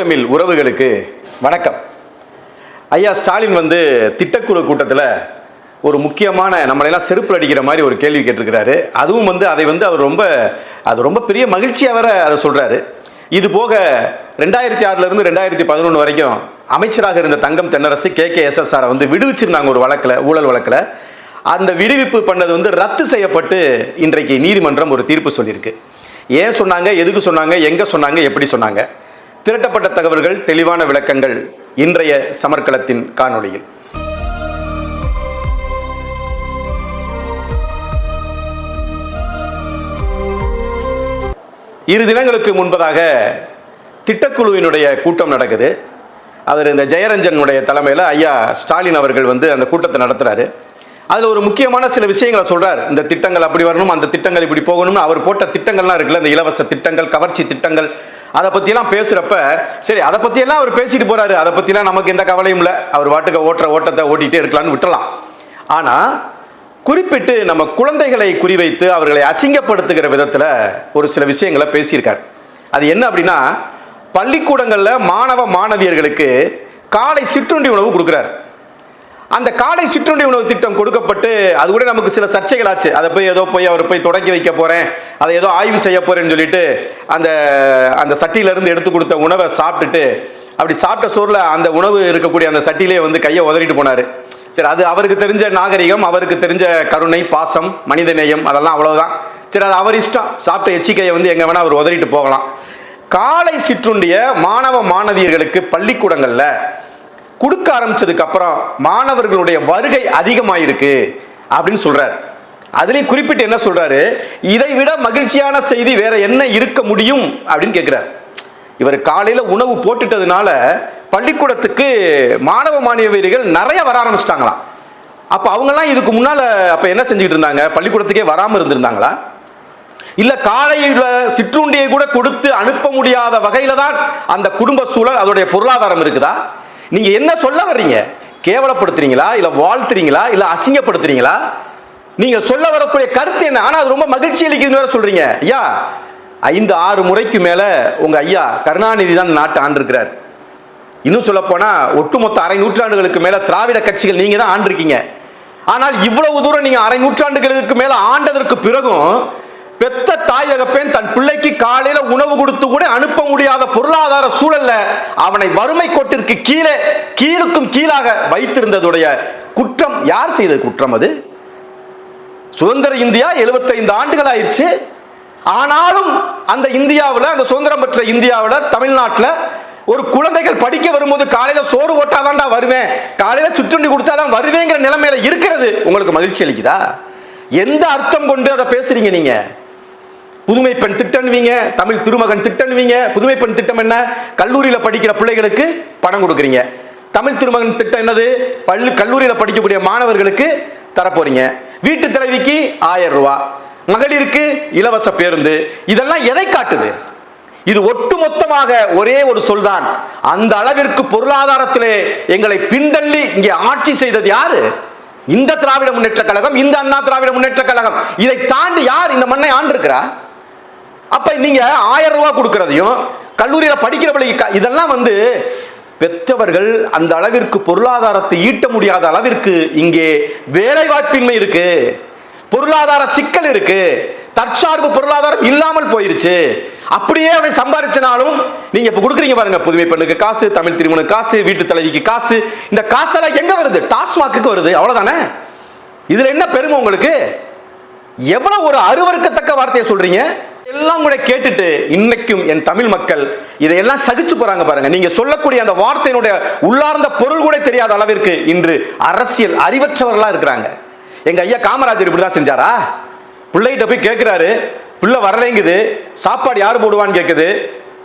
தமிழ் உறவுகளுக்கு வணக்கம். ஐயா ஸ்டாலின் வந்து திட்டக்குழு கூட்டத்தில் ஒரு முக்கியமான நம்மளையெல்லாம் செருப்பில் அடிக்கிற மாதிரி ஒரு கேள்வி கேட்டிருக்கிறாரு. அதுவும் வந்து அதை வந்து அவர் ரொம்ப அது ரொம்ப பெரிய மகிழ்ச்சியாக வர அதை சொல்கிறாரு இது போக ரெண்டாயிரத்தி ஆறுலேருந்து ரெண்டாயிரத்தி பதினொன்று வரைக்கும் அமைச்சராக இருந்த தங்கம் தென்னரசு கே. கே. எஸ்எஸ்ஆரை வந்து விடுவிச்சிருந்தாங்க ஒரு வழக்கில் ஊழல் வழக்கில். அந்த விடுவிப்பு பண்ணது வந்து ரத்து செய்யப்பட்டு இன்றைக்கு நீதிமன்றம் ஒரு தீர்ப்பு சொல்லியிருக்கு. ஏன் சொன்னாங்க எதுக்கு சொன்னாங்க எங்கே சொன்னாங்க எப்படி சொன்னாங்க? திரட்டப்பட்ட தகவல்கள் தெளிவான விளக்கங்கள் இன்றைய சமர்க்களத்தின் காணொளியில். இரு தினங்களுக்கு முன்பதாக திட்டக்குழுவினுடைய கூட்டம் நடக்குது. அவர் இந்த ஜெயரஞ்சனுடைய தலைமையில் ஐயா ஸ்டாலின் அவர்கள் வந்து அந்த கூட்டத்தை நடத்துகிறாரு அதில் ஒரு முக்கியமான சில விஷயங்களை சொல்கிறார் இந்த திட்டங்கள் அப்படி வரணும் அந்த திட்டங்கள் இப்படி போகணும்னு அவர் போட்ட திட்டங்கள்லாம் இருக்குல்ல இந்த இலவச திட்டங்கள் கவர்ச்சி திட்டங்கள் அதை பற்றியெல்லாம் பேசுகிறப்ப சரி அதை பற்றியெல்லாம் அவர் பேசிட்டு போகிறாரு அதை பற்றிலாம் நமக்கு எந்த கவலையும் இல்லை. அவர் வாட்டுக்கு ஓட்டுற ஓட்டத்தை ஓட்டிகிட்டே இருக்கலாம்னு விட்டலாம் ஆனால் குறிப்பிட்டு நம்ம குழந்தைகளை குறிவைத்து அவர்களை அசிங்கப்படுத்துகிற விதத்தில் ஒரு சில விஷயங்களை பேசியிருக்கார். அது என்ன அப்படின்னா பள்ளிக்கூடங்களில் மாணவ மாணவியர்களுக்கு காலை சிற்றுண்டி உணவு கொடுக்குறாரு. அந்த காலை சிற்றுண்டி உணவு திட்டம் கொடுக்கப்பட்டு அது கூட நமக்கு சில சர்ச்சைகள் ஆச்சு அதை போய் ஏதோ போய் அவர் போய் தொடக்கி வைக்க போகிறேன் அதை ஏதோ ஆய்வு செய்ய போகிறேன்னு சொல்லிட்டு அந்த அந்த சட்டியிலிருந்து எடுத்து கொடுத்த உணவை சாப்பிட்டுட்டு அப்படி சாப்பிட்ட சோறில் அந்த உணவு இருக்கக்கூடிய அந்த சட்டியிலே வந்து கையை உதறிட்டு போனாரு. சரி அது அவருக்கு தெரிஞ்ச நாகரிகம் அவருக்கு தெரிஞ்ச கருணை பாசம் மனிதநேயம் அதெல்லாம் அவ்வளோதான் சரி அது அவர் இஷ்டம். சாப்பிட்ட எச்சிக்கையை வந்து எங்கே வேணால் அவர் உதறிட்டு போகலாம். காலை சிற்றுண்டிய மாணவ மாணவியர்களுக்கு பள்ளிக்கூடங்களில் கொடுக்க ஆரம்பிச்சதுக்கு அப்புறம் மாணவர்களுடைய வருகை அதிகமாயிருக்கு அப்படின்னு சொல்றாரு. அதுலேயும் குறிப்பிட்டு என்ன சொல்றாரு? இதை விட மகிழ்ச்சியான செய்தி வேற என்ன இருக்க முடியும் அப்படின்னு கேட்கிறார் இவர் காலையில உணவு போட்டுட்டதுனால பள்ளிக்கூடத்துக்கு மாணவ மாணவியர்கள் நிறைய வர ஆரம்பிச்சிட்டாங்களாம். அப்ப அவங்கெல்லாம் இதுக்கு முன்னால அப்ப என்ன செஞ்சுக்கிட்டு இருந்தாங்க? பள்ளிக்கூடத்துக்கே வராம இருந்திருந்தாங்களா? இல்ல காலையில சிற்றுண்டியை கூட கொடுத்து அனுப்ப முடியாத வகையில தான் அந்த குடும்ப சூழல் அதோடைய பொருளாதாரம் இருக்குதா? நீங்க என்ன சொல்ல வர்றீங்க? கேவலப்படுத்துறீங்களா? இல்ல வாழ்த்துறீங்களா? இல்ல அசிங்கப்படுத்துறீங்களா? நீங்க சொல்ல வரக்கூடிய கருத்து என்ன? ஆனா அது ரொம்ப மகிழ்ச்சி அளிக்குதுன்னு வேற சொல்றீங்க. ஐயா ஐந்து ஆறு முறைக்கு மேல உங்க ஐயா கருணாநிதி தான் நாட்டை ஆண்டிருக்கிறார். இன்னும் சொல்ல போனா ஒட்டுமொத்த அரை நூற்றாண்டுகளுக்கு மேல திராவிட கட்சிகள் நீங்க தான் ஆண்டிருக்கீங்க. ஆனால் இவ்வளவு தூரம் நீங்க அரை நூற்றாண்டுகளுக்கு மேல ஆண்டதற்கு பிறகும் பெத்த தாயகப்பேன் தன் பிள்ளைக்கு காலையில உணவு கொடுத்து கூட அனுப்ப முடியாத பொருளாதார சூழல்ல அவனை வறுமை கோட்டிற்கு கீழே கீழுக்கும் கீழாக வைத்திருந்ததுடைய குற்றம் யார் செய்த குற்றம் அது? சுதந்திர இந்தியா 75 ஆண்டுகள் ஆயிடுச்சு ஆனாலும் அந்த இந்தியாவில் அந்த சுதந்திரம் பெற்ற இந்தியாவில் தமிழ்நாட்டில் ஒரு குழந்தைகள் படிக்க வரும்போது காலையில சோறு ஓட்டாதான்டா வருவேன். காலையில சுற்றுண்டி கொடுத்தாதான் வருவேங்கிற நிலைமையில இருக்கிறது. உங்களுக்கு மகிழ்ச்சி அளிக்குதா? எந்த அர்த்தம் கொண்டு அதை பேசுறீங்க நீங்க? புதுமை பெண் திட்டம்வீங்க தமிழ் திருமகன் திட்டம்வீங்க புதுமை பெண் திட்டம் என்ன? கல்லூரியில் படிக்கிற பிள்ளைகளுக்கு பணம் கொடுக்குறீங்க. தமிழ் திருமகன் திட்டம் என்னது? பள்ளி கல்லூரியில் படிக்கக்கூடிய மாணவர்களுக்கு தரப்போறீங்க. வீட்டு தலைவிக்கு ஆயிரம் ரூபா. மகளிருக்கு இலவச பேருந்து. இதெல்லாம் எதை காட்டுது? இது ஒட்டுமொத்தமாக ஒரே ஒரு சொல்தான். அந்த அளவிற்கு பொருளாதாரத்திலே எங்களை பின்தள்ளி இங்கே ஆட்சி செய்தது யாரு? இந்த திராவிட முன்னேற்ற கழகம் இந்த அண்ணா திராவிட முன்னேற்ற கழகம். இதை தாண்டி யார் இந்த மண்ணை ஆண்டிருக்கிறா? அப்போ நீங்கள் ஆயிரம் ரூபா கொடுக்குறதையும் கல்லூரியில் படிக்கிற பிள்ளைக்கு இதெல்லாம் வந்து பெற்றவர்கள் அந்த அளவிற்கு பொருளாதாரத்தை ஈட்ட முடியாத அளவிற்கு இங்கே வேலைவாய்ப்பின்மை இருக்கு பொருளாதார சிக்கல் இருக்கு தற்சார்பு பொருளாதாரம் இல்லாமல் போயிருச்சு. அப்படியே அவன் சம்பாரிச்சனாலும் நீங்க இப்ப கொடுக்குறீங்க பாருங்க புதுமை பெண்ணுக்கு காசு தமிழ் திருமணம் காசு வீட்டு தலைவிக்கு காசு. இந்த காசெல்லாம் எங்க வருது? டாஸ்மாக்கு வருது அவ்வளவுதானே? இதுல என்ன பெருமை உங்களுக்கு? எவ்வளவு ஒரு அருவருக்கத்தக்க வார்த்தையை சொல்றீங்க? எல்லாம் கூட கேட்டுட்டு இன்னைக்கும் என் தமிழ் மக்கள் இதையெல்லாம் சகிச்சு போறாங்க பாருங்க. நீங்க சொல்லக்கூடிய அந்த வார்த்தையினுடைய உள்ளார்ந்த பொருள் கூட தெரியாத அளவிற்கு இன்று அரசியல் அறிவற்றவர்களா இருக்கிறாங்க. எங்க ஐயா காமராஜர் இப்படிதான் செஞ்சாரா? பிள்ளைகிட்ட போய் கேட்கிறாரு பிள்ளை வரலைங்குது. சாப்பாடு யார் போடுவான்னு கேட்குது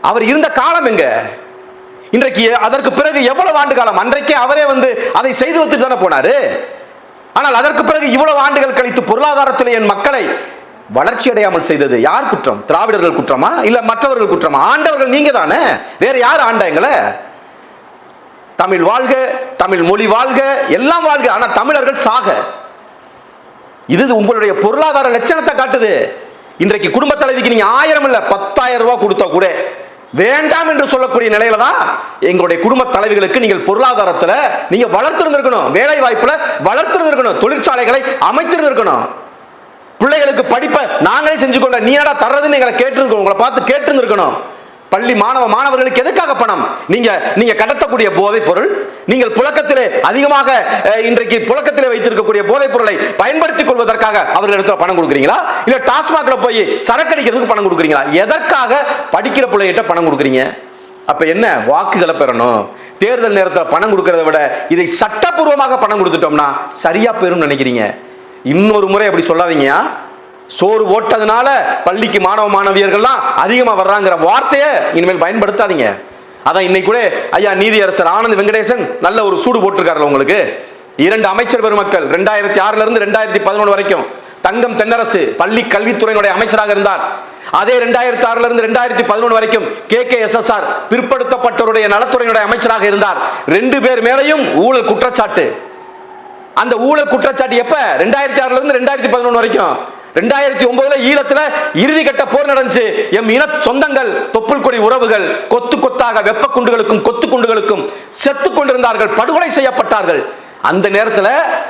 அவர் இருந்த காலம் எங்க? இன்றைக்கு அதற்கு பிறகு எவ்வளவு ஆண்டு காலம்? அன்றைக்கே அவரே வந்து அதை செய்து வந்துட்டு தானே போனாரு. ஆனால் அதற்கு பிறகு இவ்வளவு ஆண்டுகள் கழித்து பொருளாதாரத்தில் என் மக்களை வளர்ச்சி அடையாமல் செய்தது யார் குற்றம்? திராவிடர்கள் குற்றமா? இல்ல மற்றவர்கள் குற்றமா? ஆண்டவர்கள் நீங்க தானே? வேற யார் ஆண்ட எங்களை? தமிழ் வாழ்க தமிழ் மொழி வாழ்க எல்லாம் வாழ்க. ஆனா தமிழர்கள் சாக. இது உங்களுடைய பொருளாதார லட்சணத்தை காட்டுது. இன்றைக்கு குடும்ப தலைவிக்கு நீங்க ஆயிரம் இல்ல பத்தாயிரம் ரூபாய் கொடுத்தா கூட வேண்டாம் என்று சொல்லக்கூடிய நிலையில தான் எங்களுடைய குடும்ப தலைவிகளுக்கு நீங்கள் பொருளாதாரத்துல நீங்க வளர்த்திருந்திருக்கணும். வேலை வாய்ப்புல வளர்த்திருந்திருக்கணும். தொழிற்சாலைகளை அமைத்திருந்திருக்கணும். பிள்ளைகளுக்கு படிப்பை நாங்களே செஞ்சு கொண்ட நீ என்னடா தர்றதுன்னு எங்களை கேட்டிருக்கோம் உங்களை பார்த்து கேட்டிருந்திருக்கணும். பள்ளி மாணவ மாணவர்களுக்கு எதுக்காக பணம்? நீங்க நீங்க கடத்தக்கூடிய போதைப் பொருள் நீங்கள் புழக்கத்திலே அதிகமாக இன்றைக்கு புழக்கத்திலே வைத்திருக்கக்கூடிய போதைப் பொருளை பயன்படுத்திக் கொள்வதற்காக அவர்களிடத்துல பணம் கொடுக்குறீங்களா? இல்ல டாஸ்மாக்ல போய் சரக்கு அடிக்கிறதுக்கு பணம் கொடுக்குறீங்களா? எதற்காக படிக்கிற பிள்ளைகிட்ட பணம் கொடுக்குறீங்க? அப்ப என்ன? வாக்குகளை பெறணும். தேர்தல் நேரத்தில் பணம் கொடுக்கறத விட இதை சட்டப்பூர்வமாக பணம் கொடுத்துட்டோம்னா சரியா பெறும் நினைக்கிறீங்க. இன்னொரு முறை அப்படி சொல்லாதீங்க. சோறு ஓட்டதுனால பள்ளிக்கு மாணவ மாணவியர்கள்லாம் அதிகமாக வர்றாங்கிற வார்த்தையை இனிமேல் பயன்படுத்தாதீங்க. அதான் இன்னைக்கு கூட ஐயா நீதியரசர் ஆனந்த் வெங்கடேசன் நல்ல ஒரு சூடு போட்டிருக்காரு உங்களுக்கு. இரண்டு அமைச்சர் பெருமக்கள் ரெண்டாயிரத்தி ஆறுல இருந்து ரெண்டாயிரத்தி பதினொன்று வரைக்கும் தங்கம் தென்னரசு பள்ளி கல்வித்துறையினுடைய அமைச்சராக இருந்தார். அதே ரெண்டாயிரத்தி ஆறுல இருந்து ரெண்டாயிரத்தி பதினொன்று வரைக்கும் K K S S R பிற்படுத்தப்பட்டவருடைய நலத்துறையினுடைய அமைச்சராக இருந்தார். ரெண்டு பேர் மேலையும் ஊழல் குற்றச்சாட்டு. அந்த ஊழல் குற்றச்சாட்டு எப்ப? ரெண்டாயிரத்தி ஆறுல இருந்து ரெண்டாயிரத்தி பதினொன்று வரைக்கும். ரெண்டாயிரத்தி ஒன்பதுல ஈழத்துல இறுதி கட்ட போர் நடந்துச்சு. எம் இன சொந்தங்கள் தொப்புள் கொடி உறவுகள் கொத்து கொத்தாக வெப்ப குண்டுகளுக்கும் கொத்து குண்டுகளுக்கும் செத்து கொண்டிருந்தார்கள் படுகொலை செய்யப்பட்டார்கள். அந்த நேரத்துல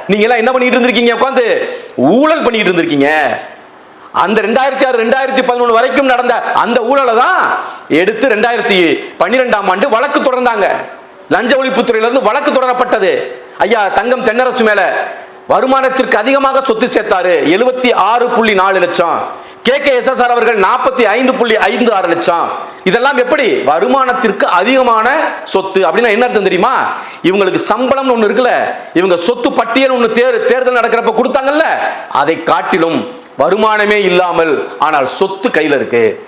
நீங்க எல்லாம் என்ன பண்ணிட்டு இருந்திருக்கீங்க? உட்காந்து ஊழல் பண்ணிட்டு இருந்திருக்கீங்க. அந்த ரெண்டாயிரத்தி ஆறு ரெண்டாயிரத்தி பதினொன்று வரைக்கும் நடந்த அந்த ஊழலை தான் எடுத்து ரெண்டாயிரத்தி பன்னிரெண்டாம் ஆண்டு வழக்கு தொடர்ந்தாங்க. லஞ்ச ஒழிப்புத்துறையிலிருந்து வழக்கு தொடரப்பட்டது. ஐயா தங்கம் தென்னரசு மேல வருமானத்திற்கு அதிகமாக சொத்து சேர்த்தாரு. எழுபத்தி ஆறு புள்ளி நாலு லட்சம். K K S S R அவர்கள் நாற்பத்தி ஐந்து புள்ளி ஐந்து ஆறு லட்சம். இதெல்லாம் எப்படி? வருமானத்திற்கு அதிகமான சொத்து. அப்படின்னா என்ன அர்த்தம் தெரியுமா? இவங்களுக்கு சம்பளம்னு ஒன்று இருக்குல்ல. இவங்க சொத்து பட்டியல் ஒன்று தேர் தேர்தல் நடக்கிறப்ப கொடுத்தாங்கல்ல. அதை காட்டிலும் வருமானமே இல்லாமல் ஆனால் சொத்து கையில இருக்கு.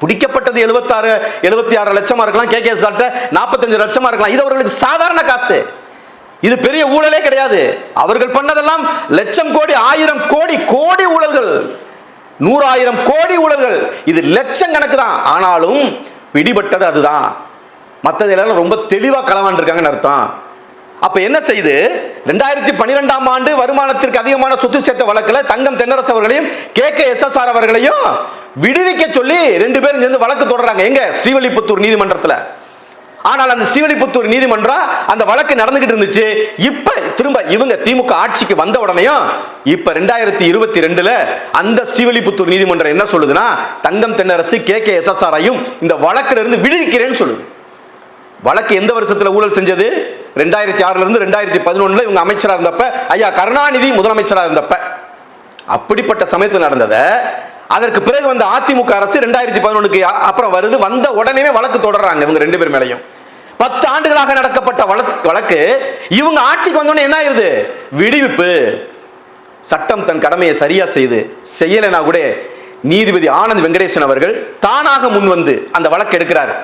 பிடிக்கப்பட்டது எழுபத்தாறு எழுபத்தி ஆறு லட்சமா இருக்கலாம். கே கே சார்ட்ட நாற்பத்தஞ்சு லட்சமா இருக்கலாம். இது அவர்களுக்கு சாதாரண காசு. இது பெரிய ஊழலே கிடையாது. அவர்கள் பண்ணதெல்லாம் லட்சம் கோடி ஆயிரம் கோடி கோடி ஊழல்கள். நூறாயிரம் கோடி ஊழல்கள். இது லட்சம் கணக்கு தான். ஆனாலும் பிடிபட்டது அதுதான். மற்றதெல்லாம் ரொம்ப தெளிவாக களவாண்டிருக்காங்கன்னு அர்த்தம். அப்ப என்ன செய்து? ரெண்டாயிரத்தி பன்னிரெண்டாம் ஆண்டு வருமானத்திற்கு அதிகமான சொத்து சேர்த்த வழக்கில் தங்கம் தென்னரசு அவர்களையும் K K S S R அவர்களையும் விடுவிக்க சொல்லி ரெண்டு பேரும் சேர்ந்து வழக்கு தொடர்றாங்க. எங்க? ஸ்ரீவல்லிபுத்தூர் நீதிமன்றத்தில். ஆனால் அந்த ஸ்ரீவலிபுத்தூர் நீதிமன்றம் அந்த வழக்கு நடந்துகிட்டு இருந்துச்சு. இப்ப திரும்ப இவங்க திமுக ஆட்சிக்கு வந்த உடனேயும் இப்ப ரெண்டாயிரத்தி இருபத்தி ரெண்டுல அந்த ஸ்ரீவலிபுத்தூர் நீதிமன்றம் என்ன சொல்லுதுன்னா Thangam Thennarasu K. K. S. S. ஆரையும் இந்த வழக்குல இருந்து விடுவிக்கிறேன்னு சொல்லுது. வழக்கு எந்த வருஷத்துல ஊழல் செஞ்சது? ரெண்டாயிரத்தி ஆறுல இருந்து ரெண்டாயிரத்தி பதினொன்னுல இவங்க அமைச்சரா இருந்தப்ப ஐயா கருணாநிதி முதலமைச்சரா இருந்தப்ப. அப்படிப்பட்ட சமயத்தில் நடந்ததை அதற்கு பிறகு வந்த அதிமுக அரசு ரெண்டாயிரத்தி பதினொன்றுக்கு அப்புறம் வருது. வந்த உடனே வழக்கு தொடர்றாங்க இவங்க ரெண்டு பேர் மேலையும். பத்து ஆண்டுகளாக நடக்கப்பட்ட வழக்கு வழக்கு இவங்க ஆட்சிக்கு வந்தோடனே என்ன ஆயிருது? விடுவிப்பு. சட்டம் தன் கடமையை சரியா செய்து செய்யலைனா கூட நீதிபதி ஆனந்த் வெங்கடேசன் அவர்கள் தானாக முன் வந்து அந்த வழக்கு எடுக்கிறார்.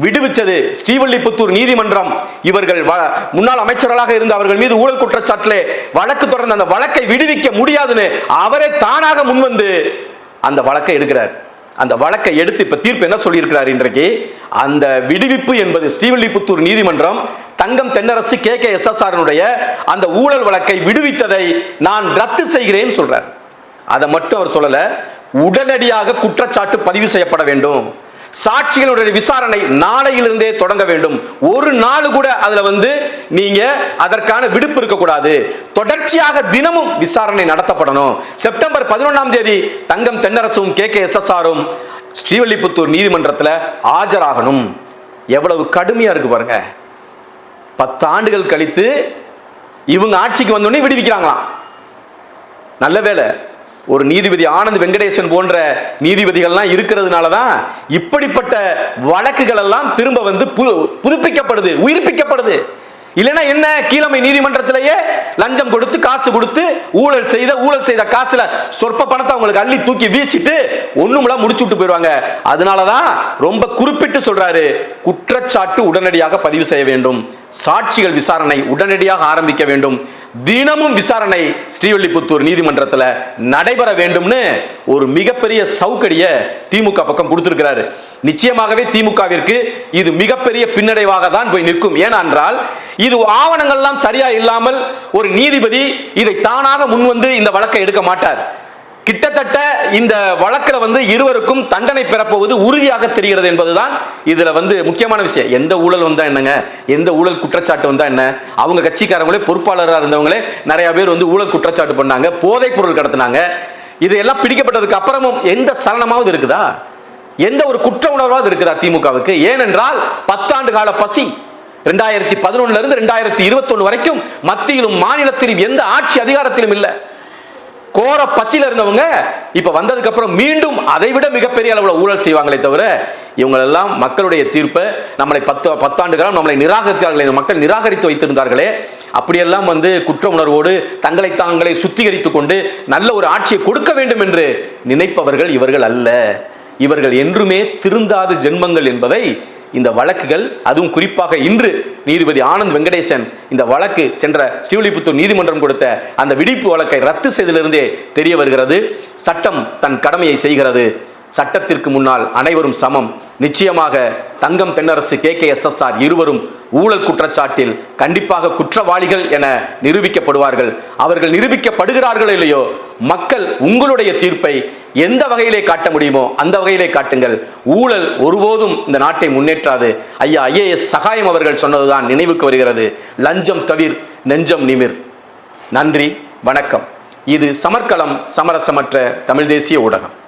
விடுவிச்சது ஸ்ரீவல்லிபுத்தூர் நீதிமன்றம். இவர்கள் வ- முன்னாள் அமைச்சர்களாக இருந்த அவர்கள் மீது ஊழல் குற்றச்சாட்டிலே வழக்கு தொடர்ந்த அந்த வழக்கை விடுவிக்க முடியாதுன்னு அவரே தானாக முன் வந்து அந்த வழக்கை எடுக்கிறார். அந்த வழக்கை எடுத்து இப்ப தீர்ப்பு என்ன சொல்லியிருக்கிறார் இன்றைக்கு? அந்த விடுவிப்பு என்பது ஸ்ரீவில்லிபுத்தூர் நீதிமன்றம் Thangam Thennarasu K K S S அந்த ஊழல் வழக்கை விடுவித்ததை நான் ரத்து செய்கிறேன் சொல்றார். அதை மட்டும் அவர் சொல்லல உடனடியாக குற்றச்சாட்டு பதிவு செய்யப்பட வேண்டும். சாட்சிகளுடைய விசாரணை நாளையிலிருந்தே தொடங்க வேண்டும். ஒரு நாள் கூட அதுல வந்து நீங்க அதற்கான விடுப்பு இருக்கக்கூடாது. தொடர்ச்சியாக தினமும் விசாரணை நடத்தப்படணும். செப்டம்பர் பதினொன்றாம் தேதி தங்கம் தென்னரசும் கே கே எஸ் எஸ் ஆரும் ஸ்ரீவல்லிபுத்தூர் நீதிமன்றத்தில் ஆஜராகணும். எவ்வளவு கடுமையா இருக்கு பாருங்க. பத்து ஆண்டுகள் கழித்து இவங்க ஆட்சிக்கு வந்தோடனே விடுவிக்கிறாங்களாம். நல்ல வேலை ஒரு நீதிபதி ஆனந்த் வெங்கடேசன் போன்ற நீதிபதிகள்லாம் இருக்கிறதுனால தான் இப்படிப்பட்ட வழக்குகள் எல்லாம் திரும்ப வந்து புதுப்பிக்கப்படுது உயிர்ப்பிக்கப்படுது. இல்லைன்னா என்ன? கீழமை நீதிமன்றத்திலேயே லஞ்சம் கொடுத்து காசு கொடுத்து ஊழல் செய்த ஊழல் செய்த காசுல சொற்ப பணத்தை அவங்களுக்கு அள்ளி தூக்கி வீசிட்டு ஒண்ணுமில்ல முடிச்சு விட்டு போயிடுவாங்க அதனாலதான் ரொம்ப குறிப்பிட்டு சொல்றாரு. குற்றச்சாட்டு உடனடியாக பதிவு செய்ய வேண்டும். சாட்சிகள் விசாரணை உடனடியாக ஆரம்பிக்க வேண்டும். தினமும் விசாரணை ஸ்ரீவல்லிபுத்தூர் நீதிமன்றத்தில் நடைபெற வேண்டும்னு ஒரு மிகப்பெரிய சவுக்கடிய திமுக பக்கம் கொடுத்திருக்கிறாரு. நிச்சயமாகவே திமுகவிற்கு இது மிகப்பெரிய பின்னடைவாக தான் போய் நிற்கும். ஏனென்றால் இது ஆவணங்கள்லாம் சரியா இல்லாமல் ஒரு நீதிபதி இதை தானாக முன்வந்து இந்த வழக்கை எடுக்க மாட்டார். கிட்டத்தட்ட இந்த வழக்கில் வந்து இருவருக்கும் தண்டனை பெறப்போவது உறுதியாக தெரிகிறது என்பதுதான் இதுல வந்து முக்கியமான விஷயம். எந்த ஊழல் வந்தா என்னங்க? எந்த ஊழல் குற்றச்சாட்டு வந்தா என்ன? அவங்க கட்சிக்காரங்களே பொறுப்பாளராக இருந்தவங்களே நிறைய பேர் வந்து ஊழல் குற்றச்சாட்டு பண்ணாங்க போதைப் பொருள் கடத்தினாங்க. இது எல்லாம் பிடிக்கப்பட்டதுக்கு அப்புறமும் எந்த சலனமாவது இருக்குதா? எந்த ஒரு குற்ற உணர்வாவது இருக்குதா திமுகவுக்கு? ஏனென்றால் பத்தாண்டு கால பசி ரெண்டாயிரத்தி பதினொன்னுல இருந்து ரெண்டாயிரத்தி இருபத்தொன்னு வரைக்கும் மத்தியிலும் மாநிலத்திலும் எந்த ஆட்சி அதிகாரத்திலும் இல்லை. கோர பசியில் இருந்தவங்க இப்போ வந்ததுக்கு அப்புறம் மீண்டும் அதை விட மிகப்பெரிய அளவில் ஊழல் செய்வாங்களே தவிர இவங்களெல்லாம் மக்களுடைய தீர்ப்பை நம்மளை பத்து பத்தாண்டு காலம் நம்மளை நிராகரித்தார்களே இந்த மக்கள் நிராகரித்து வைத்திருந்தார்களே அப்படியெல்லாம் வந்து குற்ற உணர்வோடு தங்களை தாங்களே சுத்திகரித்து கொண்டு நல்ல ஒரு ஆட்சியை கொடுக்க வேண்டும் என்று நினைப்பவர்கள் இவர்கள் அல்ல. இவர்கள் என்றுமே திருந்தாத ஜென்மங்கள் என்பதை இந்த வழக்குகள் அதுவும் குறிப்பாக இன்று நீதிபதி ஆனந்த் வெங்கடேசன் இந்த வழக்கு சென்ற ஸ்ரீவில்லிபுத்தூர் நீதிமன்றம் கொடுத்த அந்த விடிப்பு வழக்கை ரத்து செய்ததிலிருந்தே தெரிய வருகிறது. சட்டம் தன் கடமையை செய்கிறது. சட்டத்திற்கு முன்னால் அனைவரும் சமம். நிச்சயமாக Thangam Thennarasu K K S S R இருவரும் ஊழல் குற்றச்சாட்டில் கண்டிப்பாக குற்றவாளிகள் என நிரூபிக்கப்படுவார்கள். அவர்கள் நிரூபிக்கப்படுகிறார்களோ இல்லையோ மக்கள் உங்களுடைய தீர்ப்பை எந்த வகையிலே காட்ட முடியுமோ அந்த வகையிலே காட்டுங்கள். ஊழல் ஒருபோதும் இந்த நாட்டை முன்னேற்றாது. ஐயா ஐஏஎஸ் சகாயம் அவர்கள் சொன்னதுதான் நினைவுக்கு வருகிறது. லஞ்சம் தவிர் நெஞ்சம் நிமிர். நன்றி வணக்கம். இது சமர்க்களம் சமரசமற்ற தமிழ் தேசிய ஊடகம்.